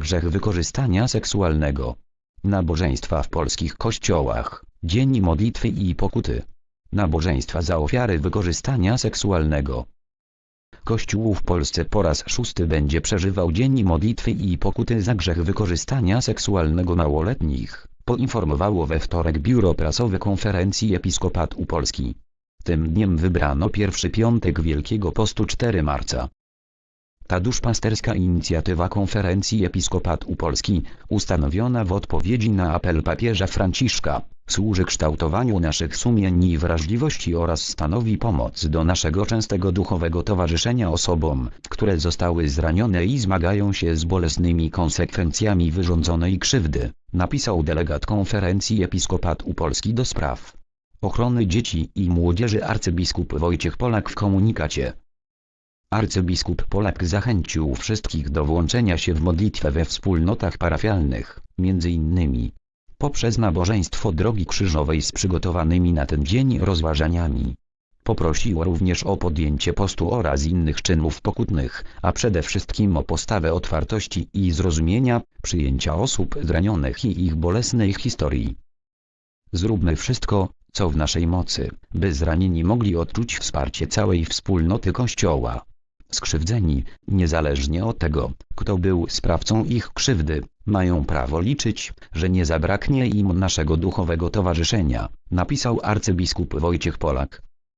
Grzech wykorzystania seksualnego. Nabożeństwa w polskich kościołach. Dzień modlitwy i pokuty. Nabożeństwa za ofiary wykorzystania seksualnego. Kościół w Polsce po raz szósty będzie przeżywał Dzień Modlitwy i Pokuty za grzech wykorzystania seksualnego małoletnich, poinformowało we wtorek Biuro Prasowe Konferencji Episkopatu Polski. Tym dniem wybrano pierwszy piątek Wielkiego Postu 4 marca. Ta duszpasterska inicjatywa Konferencji Episkopatu Polski, ustanowiona w odpowiedzi na apel papieża Franciszka, służy kształtowaniu naszych sumień i wrażliwości oraz stanowi pomoc do naszego częstego duchowego towarzyszenia osobom, które zostały zranione i zmagają się z bolesnymi konsekwencjami wyrządzonej krzywdy, napisał delegat Konferencji Episkopatu Polski do spraw ochrony dzieci i młodzieży arcybiskup Wojciech Polak w komunikacie. Arcybiskup Polak zachęcił wszystkich do włączenia się w modlitwę we wspólnotach parafialnych, między innymi poprzez nabożeństwo Drogi Krzyżowej z przygotowanymi na ten dzień rozważaniami. Poprosił również o podjęcie postu oraz innych czynów pokutnych, a przede wszystkim o postawę otwartości i zrozumienia, przyjęcia osób zranionych i ich bolesnej historii. Zróbmy wszystko, co w naszej mocy, by zranieni mogli odczuć wsparcie całej wspólnoty Kościoła. Skrzywdzeni, niezależnie od tego, kto był sprawcą ich krzywdy, mają prawo liczyć, że nie zabraknie im naszego duchowego towarzyszenia, napisał arcybiskup Wojciech Polak.